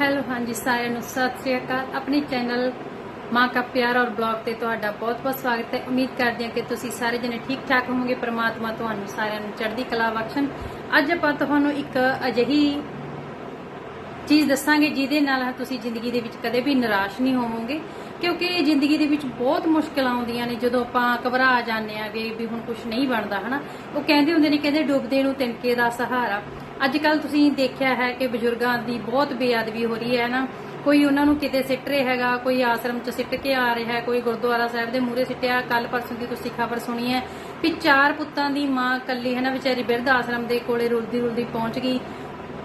Hello, ਹਾਂਜੀ, ਸਾਰਿਆਂ ਨੂੰ ਸਤਿ ਸ੍ਰੀ ਅਕਾਲ। ਆਪਣੇ ਚੈਨਲ ਮਾਂ ਕਾ ਪਿਆਰ ਔਰ ਬਲੌਗ ਤੇ ਤੁਹਾਡਾ ਬਹੁਤ-ਬਹੁਤ ਸਵਾਗਤ ਹੈ। ਉਮੀਦ ਕਰਦੀ ਹਾਂ ਕਿ ਤੁਸੀਂ ਸਾਰੇ ਜਣੇ ਠੀਕ-ਠਾਕ ਹੋਵੋਗੇ, ਪ੍ਰਮਾਤਮਾ ਤੁਹਾਨੂੰ ਸਾਰਿਆਂ ਨੂੰ ਚੜ੍ਹਦੀ ਕਲਾ ਬਖਸ਼ਣ। ਅੱਜ ਆਪਾਂ ਤੁਹਾਨੂੰ ਇੱਕ ਅਜਿਹੀ ਚੀਜ਼ ਦੱਸਾਂਗੇ ਜਿਹਦੇ ਨਾਲ ਤੁਸੀਂ ਜ਼ਿੰਦਗੀ ਦੇ ਵਿੱਚ ਕਦੇ ਵੀ ਨਿਰਾਸ਼ ਨਹੀਂ ਹੋਵੋਗੇ, ਕਿਉਂਕਿ ਜ਼ਿੰਦਗੀ ਦੇ ਵਿੱਚ ਬਹੁਤ ਮੁਸ਼ਕਲਾਂ ਆਉਂਦੀਆਂ ਨੇ। ਜਦੋਂ ਆਪਾਂ ਘਬਰਾ ਜਾਂਦੇ ਆਗੇ ਵੀ ਹੁਣ ਕੁਝ ਨਹੀਂ ਬਣਦਾ, ਹਨਾ, ਉਹ ਕਹਿੰਦੇ ਹੁੰਦੇ ਨੇ, ਕਹਿੰਦੇ ਡੁੱਬਦੇ ਨੂੰ ਤਿਨਕੇ ਦਾ ਸਹਾਰਾ। ਅੱਜ ਕੱਲ ਤੁਸੀਂ ਦੇਖਿਆ ਹੈ ਕਿ ਬਜ਼ੁਰਗਾਂ ਦੀ ਬਹੁਤ ਬੇਅਦਬੀ ਹੋ ਰਹੀ ਹੈ ਨਾ? ਕੋਈ ਉਹਨਾਂ ਨੂੰ ਕਿਤੇ ਸਿੱਟ ਰਿਹਾ ਹੈਗਾ, ਕੋਈ ਆਸ਼ਰਮ 'ਚ ਸਿੱਟ ਕੇ ਆ ਰਿਹਾ ਕੋਈ ਗੁਰਦੁਆਰਾ ਸਾਹਿਬ ਦੇ ਮੂਹਰੇ ਸਿੱਟਿਆ ਕੱਲ ਪਰਸੋਂ ਦੀ ਤੁਸੀਂ ਖਬਰ ਸੁਣੀ ਹੈ ਵੀ ਚਾਰ ਪੁੱਤਾਂ ਦੀ ਮਾਂ ਕੱਲੀ ਹੈ ਨਾ, ਵਿਚਾਰੀ ਬਿਰਧ ਆਸ਼ਰਮ ਦੇ ਕੋਲੇ ਰੁਲਦੀ ਰੁਲਦੀ ਪਹੁੰਚ ਗਈ।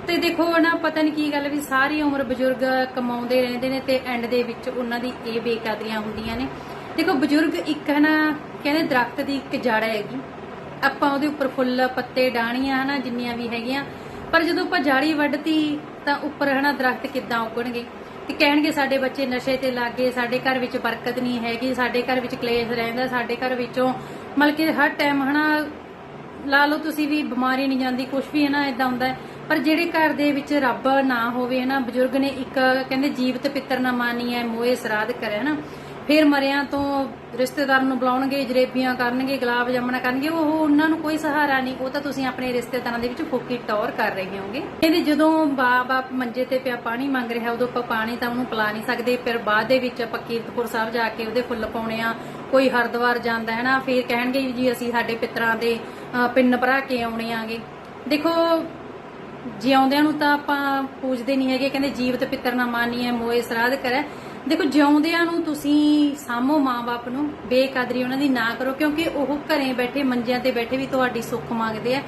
ਤੇ ਦੇਖੋ ਨਾ, ਪਤਾ ਨਹੀਂ ਕੀ ਗੱਲ ਵੀ ਸਾਰੀ ਉਮਰ ਬਜ਼ੁਰਗ ਕਮਾਉਂਦੇ ਰਹਿੰਦੇ ਨੇ ਤੇ ਐਂਡ ਦੇ ਵਿੱਚ ਉਹਨਾਂ ਦੀ ਇਹ ਬੇਕਦਰੀਆਂ ਹੁੰਦੀਆਂ ਨੇ। ਦੇਖੋ, ਬਜ਼ੁਰਗ ਇੱਕ, ਹੈ ਨਾ, ਕਹਿੰਦੇ ਦਰਖਤ ਦੀ ਇੱਕ ਜੜ ਹੈਗੀ। ਆਪਾਂ ਉਹਦੇ ਉੱਪਰ ਫੁੱਲ, ਪੱਤੇ ਡਾਣੀਆਂ ਹਨਾ ਜਿੰਨੀਆਂ ਵੀ ਹੈਗੀਆਂ ਪਰ ਜਦੋਂ ਆਪਾਂ ਜਾੜੀ ਵੱਢਤੀ ਤਾਂ ਉੱਪਰ ਹਨਾ ਦਰਖਤ ਕਿੱਦਾਂ ਉੱਗਣਗੇ? ਤੇ ਕਹਿਣਗੇ ਸਾਡੇ ਬੱਚੇ ਨਸ਼ੇ ਤੇ ਲੱਗ ਗਏ ਸਾਡੇ ਘਰ ਵਿੱਚ ਬਰਕਤ ਨਹੀਂ ਹੈਗੀ, ਸਾਡੇ ਘਰ ਵਿੱਚ ਕਲੇਸ਼ ਰਹਿੰਦਾ, ਸਾਡੇ ਘਰ ਵਿੱਚੋਂ ਮਤਲਬ ਕਿ ਹਰ ਟਾਈਮ ਹਨਾ ਲਾ ਲਓ ਤੁਸੀਂ ਵੀ ਬਿਮਾਰੀ ਨਹੀਂ ਜਾਂਦੀ ਕੁਝ ਵੀ ਹੈ ਨਾ ਇਦਾਂ ਹੁੰਦਾ ਪਰ ਜਿਹੜੇ ਘਰ ਦੇ ਵਿੱਚ ਰੱਬ ਨਾ ਹੋਵੇ ਹੈ ਨਾ ਬਜ਼ੁਰਗ ਨੇ ਇੱਕ ਕਹਿੰਦੇ ਜੀਵਤ ਪਿੱਤਰ ਨਾ ਮਾਨੀ ਹੈ ਮੋਏ ਸਰਾਧ ਕਰੇ ਹੈ ਨਾ ਫਿਰ ਮਰਿਆਂ ਤੋਂ ਰਿਸ਼ਤੇਦਾਰ ਨੂੰ ਬੁਲਾਉਣਗੇ ਜਰੇਬੀਆਂ ਕਰਨਗੇ ਗੁਲਾਬ ਜਾਮਣਾ ਕਰਨਗੇ ਉਹ ਉਹਨਾਂ ਨੂੰ ਕੋਈ ਸਹਾਰਾ ਨਹੀਂ ਉਹ ਤਾਂ ਤੁਸੀਂ ਆਪਣੇ ਰਿਸ਼ਤੇਦਾਰਾਂ ਦੇ ਵਿੱਚ ਫੋਕੀ ਟੌਰ ਕਰ ਰਹੇ ਹੋਗੇ ਇਹਦੇ ਜਦੋਂ ਬਾਪ ਮੰਜੇ ਤੇ ਪਿਆ ਪਾਣੀ ਮੰਗ ਰਿਹਾ ਉਦੋਂ ਆਪਾਂ ਪਾਣੀ ਤਾਂ ਉਹਨੂੰ ਪਿਲਾ ਨਹੀਂ ਸਕਦੇ ਫਿਰ ਬਾਅਦ ਦੇ ਵਿੱਚ ਆਪਾਂ ਕੀਰਤਪੁਰ ਸਾਹਿਬ ਜਾ ਕੇ ਉਹਦੇ ਫੁੱਲ ਪਾਉਣੇ ਆ ਕੋਈ ਹਰਿਦੁਆਰ ਜਾਂਦਾ ਹੈ ਨਾ ਫਿਰ ਕਹਿਣਗੇ ਜੀ ਅਸੀਂ ਸਾਡੇ ਪਿੱਤਰਾਂ ਦੇ ਅਹ, ਪਿੰਨ ਭਰਾ ਕੇ ਆਉਣੇ ਆਗੇ। ਦੇਖੋ ਜਿਉਂਦਿਆਂ ਨੂੰ ਤਾਂ ਆਪਾਂ ਪੂਜਦੇ ਨਹੀਂ ਹੈਗੇ ਕਹਿੰਦੇ ਜੀਵਤ ਪਿੱਤਰ ਨਾ ਮਾਨੀਏ ਮੋਏ ਸਰਾਧ ਕਰੇ। ਦੇਖੋ, ਜਿਉਂਦਿਆਂ ਨੂੰ ਤੁਸੀਂ ਸਾਮੋ ਮਾਂ-ਬਾਪ ਨੂੰ, ਬੇਕਦਰੀ ਉਹਨਾਂ ਦੀ ਨਾ ਕਰੋ, ਕਿਉਂਕਿ ਉਹ ਘਰੇ ਬੈਠੇ, ਮੰਜਿਆਂ ਤੇ ਬੈਠੇ ਵੀ ਤੁਹਾਡੀ ਸੁੱਖ ਮੰਗਦੇ ਆ।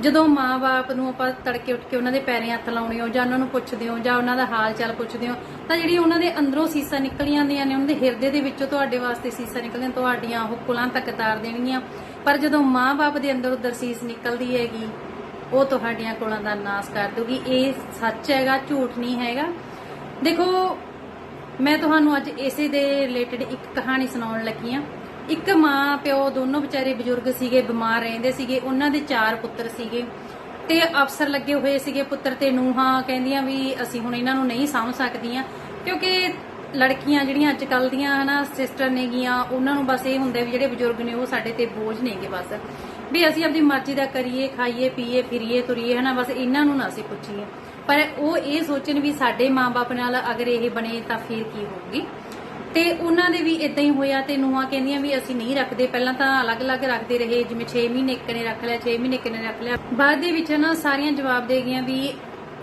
ਜਦੋਂ ਮਾਂ-ਬਾਪ ਨੂੰ ਆਪਾਂ ਤੜਕੇ ਉੱਠ ਕੇ ਉਹਨਾਂ ਦੇ ਪੈਰੀਂ ਹੱਥ ਲਾਉਣੇ ਹੋ, ਜਾਂ ਉਹਨਾਂ ਨੂੰ ਪੁੱਛਦੇ ਹੋ, ਜਾਂ ਉਹਨਾਂ ਦਾ ਹਾਲ ਚਾਲ ਪੁੱਛਦੇ ਹੋ, ਤਾਂ ਜਿਹੜੀ ਉਹਨਾਂ ਦੇ ਅੰਦਰੋਂ ਸੀਸਾਂ ਨਿਕਲ ਜਾਂਦੀਆਂ ਨੇ ਉਹਨਾਂ ਦੇ ਹਿਰਦੇ ਦੇ ਵਿੱਚੋਂ ਤੁਹਾਡੇ ਵਾਸਤੇ ਸੀਸਾਂ ਨਿਕਲਦੀਆਂ, ਤੁਹਾਡੀਆਂ ਉਹ ਕੁਲਾਂ ਤੱਕ ਤਾਰ ਦੇਣਗੀਆਂ। ਪਰ ਜਦੋਂ ਮਾਂ-ਬਾਪ ਦੇ ਅੰਦਰ ਉਧਰ ਸੀਸ ਨਿਕਲਦੀ ਹੈਗੀ, ਉਹ ਤੁਹਾਡੀਆਂ ਕੁਲਾਂ ਦਾ ਨਾਸ ਕਰ ਦੂਗੀ ਇਹ ਸੱਚ ਹੈਗਾ, ਝੂਠ ਨਹੀਂ ਹੈਗਾ। ਦੇਖੋ ਮੈਂ ਤੁਹਾਨੂੰ ਅੱਜ ਇਸੇ ਦੇ ਰਿਲੇਟਡ ਇੱਕ ਕਹਾਣੀ ਸੁਣਾਉਣ ਲੱਗੀ ਆ ਇੱਕ ਮਾਂ ਪਿਓ ਦੋਨੋਂ ਵਿਚਾਰੇ ਬਜ਼ੁਰਗ ਸੀਗੇ, ਬਿਮਾਰ ਰਹਿੰਦੇ ਸੀਗੇ, ਉਹਨਾਂ ਦੇ ਚਾਰ ਪੁੱਤਰ ਸੀਗੇ ਤੇ ਅਫਸਰ ਲੱਗੇ ਹੋਏ ਸੀਗੇ ਪੁੱਤਰ ਤੇ ਨੂੰਹਾਂ, ਕਹਿੰਦੀਆਂ ਵੀ ਅਸੀਂ ਹੁਣ ਇਹਨਾਂ ਨੂੰ ਨਹੀਂ ਸਾਂਭ ਸਕਦੀਆਂ ਕਿਉਂਕਿ ਲੜਕੀਆਂ ਜਿਹੜੀਆਂ ਅੱਜ ਕੱਲ ਦੀਆਂ ਹਨਾ ਸਿਸਟਰ ਨੇਗੀਆਂ ਉਹਨਾਂ ਨੂੰ ਬਸ ਇਹ ਹੁੰਦਾ ਵੀ ਜਿਹੜੇ ਬਜ਼ੁਰਗ ਨੇ ਉਹ ਸਾਡੇ ਤੇ ਬੋਝ ਨੇਗੇ ਬਸ। ਵੀ ਅਸੀਂ ਆਪਣੀ ਮਰਜ਼ੀ ਦਾ ਕਰੀਏ, ਖਾਈਏ, ਪੀਏ, ਫਿਰੀਏ, ਤੁਰੀਏ, ਹਨਾ, ਬਸ ਇਹਨਾਂ ਨੂੰ ਨਾ ਅਸੀਂ ਪੁੱਛੀਏ। ਪਰ ਉਹ ਇਹ ਸੋਚਣ ਵੀ ਸਾਡੇ ਮਾਪੇ ਨਾਲ ਅਗਰ ਇਹ ਬਣੇ ਤਾਂ ਫਿਰ ਕੀ ਹੋਊਗੀ? ਤੇ ਉਹਨਾਂ ਦੇ ਵੀ ਇਦਾਂ ਹੀ ਹੋਇਆ ਤੇ ਨੂੰਹਾਂ ਕਹਿੰਦੀਆਂ ਵੀ ਅਸੀਂ ਨਹੀਂ ਰੱਖਦੇ, ਪਹਿਲਾਂ ਤਾਂ ਅਲੱਗ-ਅਲੱਗ ਰੱਖਦੇ ਰਹੇ, ਜਿਵੇਂ 6 ਮਹੀਨੇ ਇੱਕ ਨੇ ਰੱਖ ਲਿਆ 6 ਮਹੀਨੇ ਇੱਕ ਨੇ ਰੱਖ ਲਿਆ। ਬਾਅਦ ਦੇ ਵਿੱਚ ਨਾ ਸਾਰੀਆਂ ਜਵਾਬ ਦੇ ਗਈਆਂ ਵੀ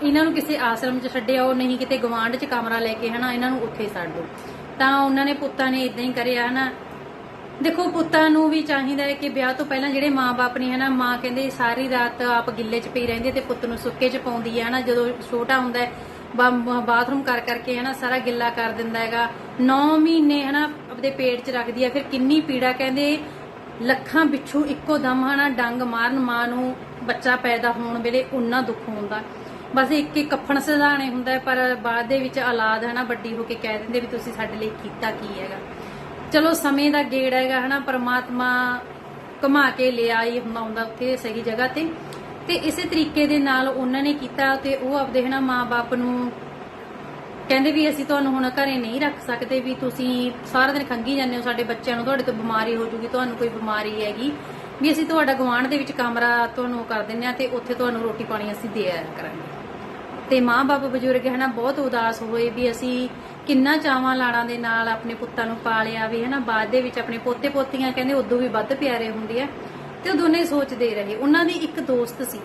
ਇਹਨਾਂ ਨੂੰ ਕਿਸੇ ਆਸ਼ਰਮ 'ਚ ਛੱਡਿਆ ਉਹ, ਨਹੀਂ ਕਿਤੇ ਗਵਾਂਢ 'ਚ ਕਮਰਾ ਲੈ ਕੇ ਹਨਾ, ਇਹਨਾਂ ਨੂੰ ਉੱਥੇ ਛੱਡ ਦੋ। ਤਾਂ ਉਹਨਾਂ ਨੇ ਪੁੱਤਾਂ ਨੇ ਇਦਾਂ ਹੀ ਕਰਿਆ ਹਨਾ ਦੇਖੋ, ਪੁੱਤਾਂ ਨੂੰ ਵੀ ਚਾਹੀਦਾ ਹੈ ਕਿ ਵਿਆਹ ਤੋਂ ਪਹਿਲਾਂ ਜਿਹੜੇ ਮਾਪੇ ਨੇ ਹਨਾ, ਮਾਂ ਕਹਿੰਦੇ ਸਾਰੀ ਰਾਤ ਆਪ ਗਿੱਲੇ 'ਚ ਪਈ ਰਹਿੰਦੀ ਹੈ ਤੇ ਪੁੱਤ ਨੂੰ ਸੁੱਕੇ 'ਚ ਪਾਉਂਦੀ ਹੈ ਹਨਾ, ਜਦੋਂ ਛੋਟਾ ਹੁੰਦਾ ਹੈ ਬਾਥਰੂਮ ਕਰ ਕਰਕੇ ਹਨਾ, ਸਾਰਾ ਗਿੱਲਾ ਕਰ ਦਿੰਦਾ ਹੈਗਾ। 9 ਮਹੀਨੇ ਹਨਾ, ਆਪਦੇ ਪੇਟ 'ਚ ਰੱਖਦੀ ਹੈ, ਫਿਰ ਕਿੰਨੀ ਪੀੜਾ ਕਹਿੰਦੇ ਲੱਖਾਂ ਪਿੱਛੂ ਇੱਕੋ ਦਮ ਹਨਾ, ਡੰਗ ਮਾਰਨ ਮਾਂ ਨੂੰ ਬੱਚਾ ਪੈਦਾ ਹੋਣ ਵੇਲੇ ਉਨਾ ਦੁੱਖ ਹੁੰਦਾ। ਬਸ ਇੱਕ ਇੱਕ ਕਫਨ ਸਦਾਣੇ ਹੁੰਦਾ ਪਰ ਬਾਅਦ ਦੇ ਵਿੱਚ ਔਲਾਦ ਹਨਾ ਵੱਡੀ ਹੋ ਕੇ ਕਹਿ ਦਿੰਦੇ ਵੀ ਤੁਸੀਂ ਸਾਡੇ ਲਈ ਕੀਤਾ ਕੀ ਹੈਗਾ। ਚਲੋ ਸਮੇਂ ਦਾ ਗੇੜ ਹੈਗਾ ਹਨਾ, ਪਰਮਾਤਮਾ ਘੁਮਾ ਕੇ ਲਿਆ ਹੀ ਹੁੰਦਾ ਹੁੰਦਾ ਉੱਥੇ ਸਹੀ ਜਗ੍ਹਾ ਤੇ। ਤੇ ਇਸੇ ਤਰੀਕੇ ਦੇ ਨਾਲ ਉਹਨਾਂ ਨੇ ਕੀਤਾ ਤੇ ਉਹ ਆਪਦੇ ਹਨਾ ਮਾਪੇ ਨੂੰ ਕਹਿੰਦੇ ਵੀ ਅਸੀਂ ਤੁਹਾਨੂੰ ਹੁਣ ਘਰੇ ਨਹੀਂ ਰੱਖ ਸਕਦੇ ਵੀ ਤੁਸੀਂ ਸਾਰਾ ਦਿਨ ਖੰਗੀ ਜਾਂਦੇ ਹੋ, ਸਾਡੇ ਬੱਚਿਆਂ ਨੂੰ ਤੁਹਾਡੇ ਤੋਂ ਬਿਮਾਰੀ ਹੋ ਜੂਗੀ, ਤੁਹਾਨੂੰ ਕੋਈ ਬਿਮਾਰੀ ਹੈਗੀ। ਵੀ ਅਸੀਂ ਤੁਹਾਡਾ ਗਵਾਂਢ ਦੇ ਵਿੱਚ ਕਮਰਾ ਤੁਹਾਨੂੰ ਕਰ ਦਿੰਦੇ ਆ ਤੇ ਉੱਥੇ ਤੁਹਾਨੂੰ ਰੋਟੀ ਪਾਣੀ ਅਸੀਂ ਦੇ ਆਇਆ ਕਰਾਂਗੇ। ਤੇ ਮਾਂ-ਬਾਪ ਬਜ਼ੁਰਗ ਹੈ ਬਹੁਤ ਉਦਾਸ ਹੋਏ ਵੀ ਅਸੀਂ ਕਿੰਨਾ ਚਾਵਾਂ ਲਾੜਾਂ ਦੇ ਨਾਲ ਆਪਣੇ ਪੁੱਤਾਂ ਨੂੰ ਪਾਲਿਆ ਵੀ ਹੈ ਬਾਅਦ ਦੇ ਵਿੱਚ ਆਪਣੇ ਪੋਤੇ ਪੋਤੀਆਂ ਕਹਿੰਦੇ ਉਦੋਂ ਵੀ ਵੱਧ ਪਿਆਰੇ ਹੁੰਦੇ ਆ ਤੇ ਉਹ ਦੋਨੇ ਸੋਚਦੇ ਰਹੇ। ਉਹਨਾਂ ਦੀ ਇੱਕ ਦੋਸਤ ਸੀ।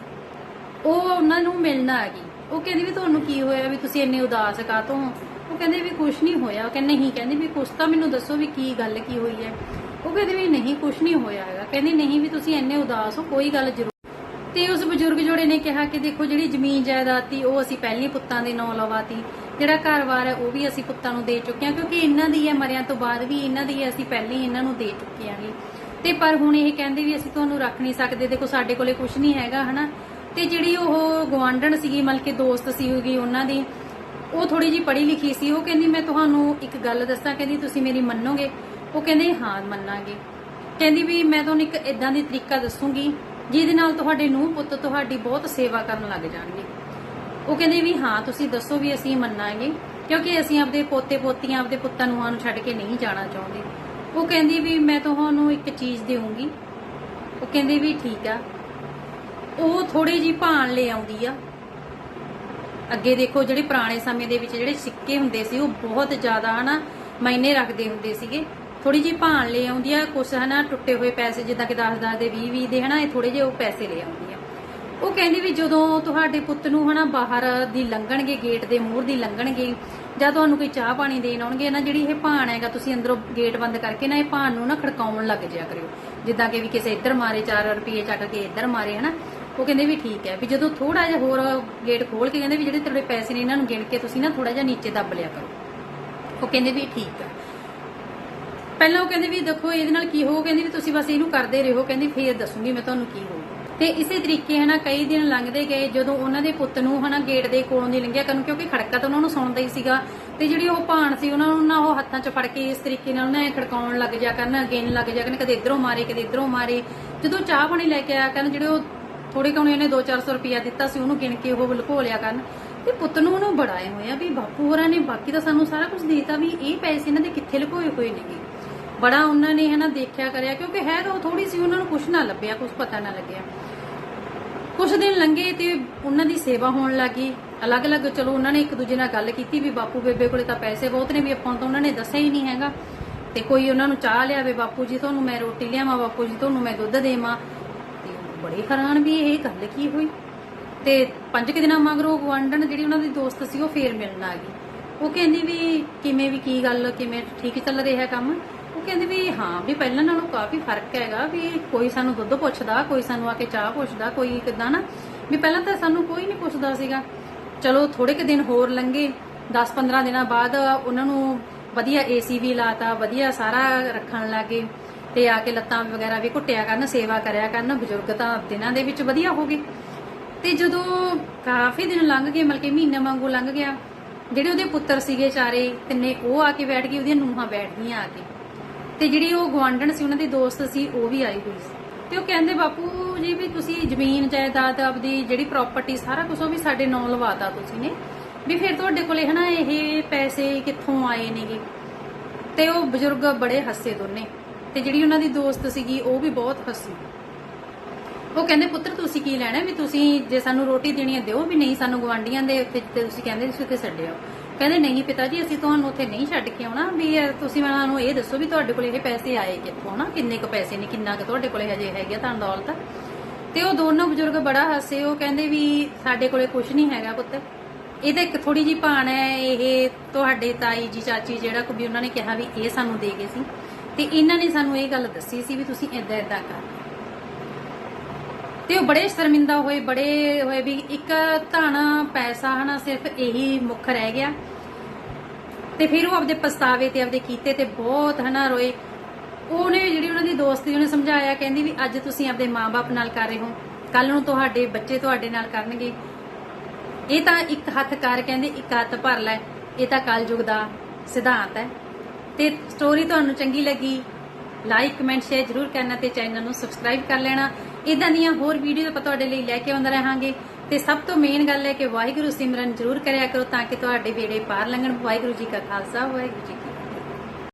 ਉਹ ਉਹਨਾਂ ਨੂੰ ਮਿਲਣਾ ਆ ਗਈ। ਉਹ ਕਹਿੰਦੀ ਵੀ ਤੁਹਾਨੂੰ ਕੀ ਹੋਇਆ ਵੀ ਤੁਸੀਂ ਇੰਨੇ ਉਦਾਸ ਕਾਤੋਂ ਉਹ ਕਹਿੰਦੇ ਵੀ ਕੁਝ ਨਹੀਂ ਹੋਇਆ। ਉਹ ਕਹਿੰਦੇ ਨਹੀਂ, ਕਹਿੰਦੇ ਵੀ ਕੁਝ ਤਾਂ ਮੈਨੂੰ ਦੱਸੋ ਵੀ ਕੀ ਗੱਲ ਕੀ ਹੋਈ ਹੈ। ਉਹ ਕਹਿੰਦੇ ਵੀ ਨਹੀਂ ਕੁਝ ਨਹੀਂ ਹੋਇਆ ਹੈਗਾ। ਕਹਿੰਦੀ ਨਹੀਂ ਵੀ ਤੁਸੀਂ ਇੰਨੇ ਉਦਾਸ ਹੋ, ਕੋਈ ਗੱਲ ਜ਼ਰੂਰ। ਤੇ ਉਸ ਬਜ਼ੁਰਗ ਜੋੜੇ ਨੇ ਕਿਹਾ ਕਿ ਦੇਖੋ ਜਿਹੜੀ ਜ਼ਮੀਨ ਜਾਇਦਾਦ ਸੀ ਉਹ ਅਸੀਂ ਪਹਿਲੀ ਪੁੱਤਾਂ ਦੇ ਨਾਂ ਲਵਾਤੀ। ਜਿਹੜਾ ਘਰ-ਬਾਰ ਹੈ ਉਹ ਵੀ ਅਸੀਂ ਪੁੱਤਾਂ ਨੂੰ ਦੇ ਚੁੱਕੇ ਹਾਂ ਕਿਉਂਕਿ ਇਹਨਾਂ ਦੀ ਹੈ ਮਰਿਆਂ ਤੋਂ ਬਾਅਦ ਵੀ ਇਹਨਾਂ ਦੀ ਹੈ, ਅਸੀਂ ਪਹਿਲਾਂ ਹੀ ਇਹਨਾਂ ਨੂੰ ਦੇ ਚੁੱਕੇ ਆਂਗੇ ਤੇ ਪਰ ਹੁਣ ਇਹ ਕਹਿੰਦੇ ਵੀ ਅਸੀਂ ਤੁਹਾਨੂੰ ਰੱਖ ਨਹੀਂ ਸਕਦੇ ਦੇਖੋ ਸਾਡੇ ਕੋਲੇ ਕੁਝ ਨਹੀਂ ਹੈਗਾ ਹਨਾ? ਤੇ ਜਿਹੜੀ ਉਹ ਗਵਾਂਢਣ ਸੀਗੀ ਮਤਲਬ ਕਿ ਦੋਸਤ ਸੀਗੀ ਉਹਨਾਂ ਦੀ ਉਹ ਥੋੜੀ ਜੀ ਪੜ੍ਹੀ ਲਿਖੀ ਸੀ ਉਹ ਕਹਿੰਦੀ ਮੈਂ ਤੁਹਾਨੂੰ ਇੱਕ ਗੱਲ ਦੱਸਾਂ ਕਹਿੰਦੀ ਤੁਸੀਂ ਮੇਰੀ ਮੰਨੋਗੇ? ਉਹ ਕਹਿੰਦੇ ਹਾਂ ਮੰਨਾਂਗੇ। ਕਹਿੰਦੀ ਵੀ ਮੈਂ ਤੁਹਾਨੂੰ ਇੱਕ ਇਦਾਂ ਦੀ ਤਰੀਕਾ ਦੱਸੂਗੀ ਜਿਹਦੇ ਨਾਲ ਤੁਹਾਡੇ ਨੂੰਹ ਪੁੱਤ ਤੁਹਾਡੀ ਬਹੁਤ ਸੇਵਾ ਕਰਨ ਲੱਗ ਜਾਣਗੇ। ਉਹ ਕਹਿੰਦੇ ਵੀ ਹਾਂ, ਤੁਸੀਂ ਦੱਸੋ ਵੀ ਅਸੀਂ ਮੰਨਾਂਗੇ, ਕਿਉਂਕਿ ਅਸੀਂ ਆਪਦੇ ਪੋਤੇ ਪੋਤੀਆਂ, ਆਪਦੇ ਪੁੱਤਾਂ ਨੂੰਹਾਂ ਨੂੰ ਛੱਡ ਕੇ ਨਹੀਂ ਜਾਣਾ ਚਾਹੁੰਦੇ। ਉਹ ਕਹਿੰਦੀ ਵੀ ਮੈਂ ਤੁਹਾਨੂੰ ਇੱਕ ਚੀਜ਼ ਦੇਵਾਂਗੀ ਉਹ ਕਹਿੰਦੇ ਵੀ ਠੀਕ ਆ। ਉਹ ਥੋੜੀ ਜੀ ਭਾਣ ਲੈ ਆਉਂਦੀ ਆ। ਅੱਗੇ ਦੇਖੋ, ਜਿਹੜੇ ਪੁਰਾਣੇ ਸਮੇਂ ਦੇ ਵਿੱਚ ਜਿਹੜੇ ਸਿੱਕੇ ਹੁੰਦੇ ਸੀ, ਉਹ ਬਹੁਤ ਜ਼ਿਆਦਾ ਹਨਾ ਮਾਇਨੇ ਰੱਖਦੇ ਹੁੰਦੇ ਸੀਗੇ। ਥੋੜੀ ਜੀ ਭਾਣ ਲੈ ਆਉਂਦੀ ਆ, ਕੁਛ ਹਨਾ ਟੁੱਟੇ ਹੋਏ ਪੈਸੇ, ਜਿੱਦਾਂ ਕਿ 10 10 ਦੇ 20 20 ਦੇ ਹਨਾ, ਇਹ ਥੋੜੇ ਜਿਹੇ ਉਹ ਪੈਸੇ ਲੈ ਆਉਂਦੀ ਉਹ ਕਹਿੰਦੀ ਵੀ ਜਦੋਂ ਤੁਹਾਡੇ ਪੁੱਤ ਨੂੰ ਹਨਾ ਬਾਹਰ ਦੀ ਲੰਘਣਗੇ, ਗੇਟ ਦੇ ਮੂਹਰ ਦੀ ਲੰਘਣਗੇ, ਜਾਂ ਤੁਹਾਨੂੰ ਕੋਈ ਚਾਹ ਪਾਣੀ ਦੇਣ ਆਉਣਗੇ, ਨਾ ਜਿਹੜੀ ਇਹ ਭਾਣ ਹੈਗਾ, ਤੁਸੀਂ ਅੰਦਰੋਂ ਗੇਟ ਬੰਦ ਕਰਕੇ ਨਾ ਇਹ ਭਾਣ ਨੂੰ ਨਾ ਖੜਕਾਉਣ ਲੱਗ ਜਿਆ ਕਰਿਓ। ਜਿੱਦਾਂ ਕਿ ਵੀ ਕਿਸੇ ਇੱਧਰ ਮਾਰੇ 4 ਰੁਪਏ ਚੱਕ ਕੇ ਇੱਧਰ ਮਾਰੇ, ਹਨਾ। ਉਹ ਕਹਿੰਦੇ ਵੀ ਠੀਕ ਹੈ, ਵੀ ਜਦੋਂ ਥੋੜਾ ਜਿਹਾ ਹੋਰ ਗੇਟ ਖੋਲ ਕੇ ਕਹਿੰਦੇ ਵੀ ਜਿਹੜੇ ਤੁਹਾਡੇ ਪੈਸੇ ਨੇ ਇਹਨਾਂ ਨੂੰ ਗਿਣ ਕੇ ਤੁਸੀਂ ਨਾ ਥੋੜਾ ਜਿਹਾ ਨੀਚੇ ਦੱਬ ਲਿਆ ਕਰੋ। ਉਹ ਕਹਿੰਦੇ ਵੀ ਠੀਕ ਹੈ। ਪਹਿਲਾਂ ਉਹ ਕਹਿੰਦੇ ਵੀ ਦੇਖੋ ਇਹਦੇ ਨਾਲ ਕੀ ਹੋਊ, ਕਹਿੰਦੇ ਵੀ ਤੁਸੀਂ ਬਸ ਇਹਨੂੰ ਕਰਦੇ ਰਹੋ, ਕਹਿੰਦੀ ਫੇਰ ਦੱਸੂਗੀ ਮੈਂ ਤੁਹਾਨੂੰ ਕੀ ਹੋਊ। ਤੇ ਇਸੇ ਤਰੀਕੇ ਹਨਾ ਕਈ ਦਿਨ ਲੰਘਦੇ ਗਏ, ਜਦੋਂ ਉਹਨਾਂ ਦੇ ਪੁੱਤ ਨੂੰ ਹਨਾ ਗੇਟ ਦੇ ਕੋਲੋਂ ਦੀ ਲੰਘਿਆ ਕਰਨ, ਕਿਉਂਕਿ ਖੜਕਾ ਤਾਂ ਉਹਨਾਂ ਨੂੰ ਸੁਣਦਾ ਹੀ ਸੀਗਾ। ਤੇ ਜਿਹੜੀ ਉਹ ਭਾਣ ਸੀ, ਉਹਨਾਂ ਨੂੰ ਨਾ ਉਹ ਹੱਥਾਂ 'ਚ ਫੜ ਕੇ ਇਸ ਤਰੀਕੇ ਨਾਲ ਨਾ ਇਹ ਖੜਕਾਉਣ ਲੱਗ ਜਾ ਕਰਨ ਗਿਣ ਲੱਗ ਜਾ ਕਰਨ, ਕਦੇ ਇਧਰੋਂ ਮਾਰੇ, ਕਦੇ ਇਧਰੋਂ ਮਾਰੇ। ਜਦੋਂ ਚਾਹ ਪਾਣੀ ਲੈ ਕੇ ਆਇਆ ਕਰਨ, ਜਿਹੜੇ ਉਹ ਥੋੜੇ ਕਉਣੇ ਉਹਨੇ 2-400 ਰੁਪਇਆ ਦਿੱਤਾ ਸੀ, ਉਹਨੂੰ ਗਿਣ ਕੇ ਉਹ ਲੁਕੋ ਲਿਆ ਕਰਨ। ਤੇ ਪੁੱਤ ਨੂੰ ਉਹਨੂੰ ਬੜਾਏ ਹੋਇਆ ਵੀ ਬਾਪੂ ਹੋਰਾਂ ਨੇ ਬਾਕੀ ਤਾਂ ਸਾਨੂੰ ਸਾਰਾ ਕੁਝ ਦੇਤਾ ਵੀ ਇਹ ਪੈਸੇ ਇਹਨਾਂ ਦੇ ਕਿੱਥੇ ਲੁਕੋਏ ਹੋਏ ਨੇਗੇ। ਬੜਾ ਉਹਨਾਂ ਨੇ ਹਨਾ ਦੇਖਿਆ ਕਰਿਆ, ਕਿਉਂਕਿ ਹੈ ਤਾਂ ਉਹ ਥੋੜੀ ਸੀ, ਉਹਨਾਂ ਨੂੰ ਕੁਝ ਨਾ ਲੱਭਿਆ ਕੁਝ ਪਤਾ ਨਾ ਲੱਗਿਆ। ਕੁਝ ਦਿਨ ਲੰਘੇ ਤੇ ਉਹਨਾਂ ਦੀ ਸੇਵਾ ਹੋਣ ਲੱਗੀ। ਅਲੱਗ-ਅਲੱਗ ਚਲੋ ਉਹਨਾਂ ਨੇ ਇੱਕ ਦੂਜੇ ਨਾਲ ਗੱਲ ਕੀਤੀ ਵੀ ਬਾਪੂ ਬੇਬੇ ਕੋਲੇ ਤਾਂ ਪੈਸੇ ਬਹੁਤ ਨੇ ਵੀ ਆਪਾਂ ਤਾਂ ਉਹਨਾਂ ਨੇ ਦੱਸਿਆ ਹੀ ਨਹੀਂ ਹੈਗਾ। ਤੇ ਕੋਈ ਉਹਨਾਂ ਨੂੰ ਚਾਹ ਲਿਆਵੇ, ਬਾਪੂ ਜੀ ਤੁਹਾਨੂੰ ਮੈਂ ਰੋਟੀ ਲਿਆਵਾਂ, ਬਾਪੂ ਜੀ ਤੁਹਾਨੂੰ ਮੈਂ ਦੁੱਧ ਦੇਵਾਂ। ਤੇ ਉਹ ਬੜੇ ਹੈਰਾਨ ਵੀ ਇਹ ਗੱਲ ਕੀ ਹੋਈ? ਤੇ ਪੰਜ ਕੁ ਦਿਨਾਂ ਮਗਰੋਂ ਗਵਾਂਡਣ ਜਿਹੜੀ ਉਹਨਾਂ ਦੀ ਦੋਸਤ ਸੀ ਉਹ ਫੇਰ ਮਿਲਣ ਆ ਗਈ। ਉਹ ਕਹਿੰਦੀ ਵੀ ਕਿਵੇਂ, ਵੀ ਕੀ ਗੱਲ, ਕਿਵੇਂ ਠੀਕ ਚੱਲ ਰਿਹਾ ਕੰਮ? ਕਹਿੰਦੇ ਵੀ ਹਾਂ, ਵੀ ਪਹਿਲਾਂ ਨਾਲੋਂ ਕਾਫੀ ਫ਼ਰਕ ਹੈਗਾ ਵੀ ਕੋਈ ਸਾਨੂੰ ਦੁੱਧ ਪੁੱਛਦਾ, ਕੋਈ ਸਾਨੂੰ ਆ ਕੇ ਚਾਹ ਪੁੱਛਦਾ, ਕੋਈ ਕਿਦਾਂ ਨਾ। ਵੀ ਪਹਿਲਾਂ ਤਾਂ ਸਾਨੂੰ ਕੋਈ ਨਹੀਂ ਪੁੱਛਦਾ ਸੀਗਾ। ਚਲੋ ਥੋੜੇ ਕੁ ਦਿਨ ਹੋਰ ਲੰਘੇ 10-15 ਦਿਨਾਂ ਬਾਅਦ ਉਹਨਾਂ ਨੂੰ ਵਧੀਆ ਏਸੀ ਵੀ ਲਾਤਾ, ਵਧੀਆ ਸਾਰਾ ਰੱਖਣ ਲੱਗੇ ਤੇ ਆ ਕੇ ਲੱਤਾਂ ਵਗੈਰਾ ਵੀ ਘੁੱਟਿਆ ਕਰਨ, ਸੇਵਾ ਕਰਿਆ ਕਰਨ, ਬਜ਼ੁਰਗ ਤਾਂ ਦਿਨਾਂ ਦੇ ਵਿੱਚ ਵਧੀਆ ਹੋ ਗਏ। ਤੇ ਜਦੋਂ ਕਾਫੀ ਦਿਨ ਲੰਘ ਗਏ, ਮਤਲਬ ਮਹੀਨਾ ਵਾਂਗੂ ਲੰਘ ਗਿਆ, ਜਿਹੜੇ ਉਹਦੇ ਪੁੱਤਰ ਸੀਗੇ ਚਾਰੇ, ਤਿੰਨੇ ਉਹ ਆ ਕੇ ਬੈਠ ਗਏ, ਉਹਦੀਆਂ ਨੂੰਹਾਂ ਬੈਠ ਗਈਆਂ ਆ ਕੇ। ਤੇ ਜਿਹੜੀ ਉਹ ਗਵਾਂਢਣ ਸੀ, ਉਹਨਾਂ ਦੀ ਦੋਸਤ ਸੀ, ਉਹ ਵੀ ਆਈ ਹੋਈ ਸੀ। ਤੇ ਉਹ ਕਹਿੰਦੇ, ਬਾਪੂ ਜੀ, ਵੀ ਤੁਸੀਂ ਜ਼ਮੀਨ, ਜਾਇਦਾਦ ਆਪਦੀ ਜਿਹੜੀ ਪ੍ਰਾਪਰਟੀ ਸਾਰਾ ਕੁਝ ਉਹ ਵੀ ਸਾਡੇ ਨਾਂ ਲਵਾਤਾ ਤੁਸੀਂ ਨੇ। ਵੀ ਫਿਰ ਤੁਹਾਡੇ ਕੋਲੇ ਹਨਾ ਇਹ ਪੈਸੇ ਕਿੱਥੋਂ ਆਏ ਨੇਗੇ? ਤੇ ਉਹ ਬਜ਼ੁਰਗ ਬੜੇ ਹੱਸੇ ਦੋਨੇ। ਤੇ ਜਿਹੜੀ ਉਹਨਾਂ ਦੀ ਦੋਸਤ ਸੀਗੀ, ਉਹ ਵੀ ਬਹੁਤ ਹੱਸੀ। ਉਹ ਕਹਿੰਦੇ, ਪੁੱਤਰ, ਤੁਸੀਂ ਕੀ ਲੈਣਾ ਵੀ ਤੁਸੀਂ ਜੇ ਸਾਨੂੰ ਰੋਟੀ ਦੇਣੀ ਹੈ, ਦਿਓ। ਵੀ ਨਹੀਂ, ਸਾਨੂੰ ਗਵਾਂਡੀਆਂ ਦੇ ਉੱਥੇ, ਤੁਸੀਂ ਕਹਿੰਦੇ ਤੁਸੀਂ ਉੱਥੇ ਛੱਡਿਓ ਕਹਿੰਦੇ ਨਹੀਂ ਪਿਤਾ ਜੀ, ਅਸੀਂ ਤੁਹਾਨੂੰ ਉੱਥੇ ਨਹੀਂ ਛੱਡ ਕੇ ਆਉਣਾ। ਵੀ ਇਹ ਤੁਸੀਂ ਮੈਨੂੰ ਇਹ ਦੱਸੋ ਵੀ ਤੁਹਾਡੇ ਕੋਲ ਇਹ ਪੈਸੇ ਆਏ ਕਿੱਥੋਂ ਨਾ? ਕਿੰਨੇ ਕੁ ਪੈਸੇ ਨੇ, ਕਿੰਨਾ ਕੁ ਤੁਹਾਡੇ ਕੋਲੇ ਹਜੇ ਹੈਗਾ ਤਾਂ ਦੌਲਤ? ਤੇ ਉਹ ਦੋਨੋਂ ਬਜ਼ੁਰਗ ਬੜਾ ਹੱਸੇ, ਉਹ ਕਹਿੰਦੇ ਵੀ ਸਾਡੇ ਕੋਲੇ ਕੁਝ ਨਹੀਂ ਹੈਗਾ ਪੁੱਤ। ਇਹ ਤਾਂ ਇੱਕ ਥੋੜੀ ਜੀ ਭਾਣ ਹੈ, ਇਹ ਤੁਹਾਡੇ ਤਾਈ ਜੀ, ਚਾਚੀ ਜਿਹੜਾ ਕੋਈ ਉਹਨਾਂ ਨੇ ਕਿਹਾ ਵੀ ਇਹ ਸਾਨੂੰ ਦੇ ਗਏ ਸੀ। ਤੇ ਇਹਨਾਂ ਨੇ ਸਾਨੂੰ ਇਹ ਗੱਲ ਦੱਸੀ ਸੀ ਵੀ ਤੁਸੀਂ ਇਦਾਂ ਇਦਾਂ ਕਰ। ਤੇ ਉਹ ਬੜੇ ਸ਼ਰਮਿੰਦਾ ਹੋਏ, ਬੜੇ ਹੋਏ ਵੀ ਇੱਕ ਧਾਣਾ ਪੈਸਾ ਹਨਾ ਸਿਰਫ ਇਹੀ ਮੁੱਖ ਰਹਿ ਗਿਆ। ਤੇ ਫਿਰ ਉਹ ਆਪਦੇ ਪਛਤਾਵੇ ਤੇ, ਆਪਦੇ ਕੀਤੇ ਤੇ ਬਹੁਤ ਹਨਾ ਰੋਏ। ਉਹਨੇ ਜਿਹੜੀ ਉਹਨਾਂ ਦੀ ਦੋਸਤੀ ਉਹਨੇ ਸਮਝਾਇਆ, ਕਹਿੰਦੀ ਵੀ ਅੱਜ ਤੁਸੀਂ ਆਪਦੇ ਮਾਪੇ ਨਾਲ ਕਰ ਰਹੇ ਹੋ। ਕੱਲ ਨੂੰ ਤੁਹਾਡੇ ਬੱਚੇ ਤੁਹਾਡੇ ਨਾਲ ਕਰਨਗੇ। ਇਹ ਤਾਂ ਇੱਕ ਹੱਥ ਕਰ ਕਹਿੰਦੇ, ਇੱਕ ਹੱਥ ਭਰ ਲੈ। ਇਹ ਤਾਂ ਕਲਯੁਗ ਦਾ ਸਿਧਾਂਤ ਹੈ। ਤੇ ਸਟੋਰੀ ਤੁਹਾਨੂੰ ਚੰਗੀ ਲੱਗੀ ਲਾਈਕ ਕਮੈਂਟ ਸ਼ੇਅਰ ਜਰੂਰ ਕਰਨਾ ਤੇ ਚੈਨਲ ਨੂੰ ਸਬਸਕ੍ਰਾਈਬ ਕਰ ਲੈਣਾ। ਇਦਾਂ ਦੀਆਂ ਹੋਰ ਵੀਡੀਓ ਆਪਾਂ ਤੁਹਾਡੇ ਲਈ ਲੈ ਕੇ ਆਉਂਦਾ ਰਹਾਂਗੇ। ਤੇ ਸਭ ਤੋਂ ਮੇਨ ਗੱਲ ਹੈ ਕਿ ਵਾਹਿਗੁਰੂ ਸਿਮਰਨ ਜਰੂਰ ਕਰਿਆ ਕਰੋ ਤਾਂ ਕਿ ਤੁਹਾਡੇ ਵੇੜੇ ਪਾਰ ਲੰਘਣ। ਵਾਹਿਗੁਰੂ ਜੀ ਕਾ ਖਾਲਸਾ, ਵਾਹਿਗੁਰੂ ਜੀ ਕੀ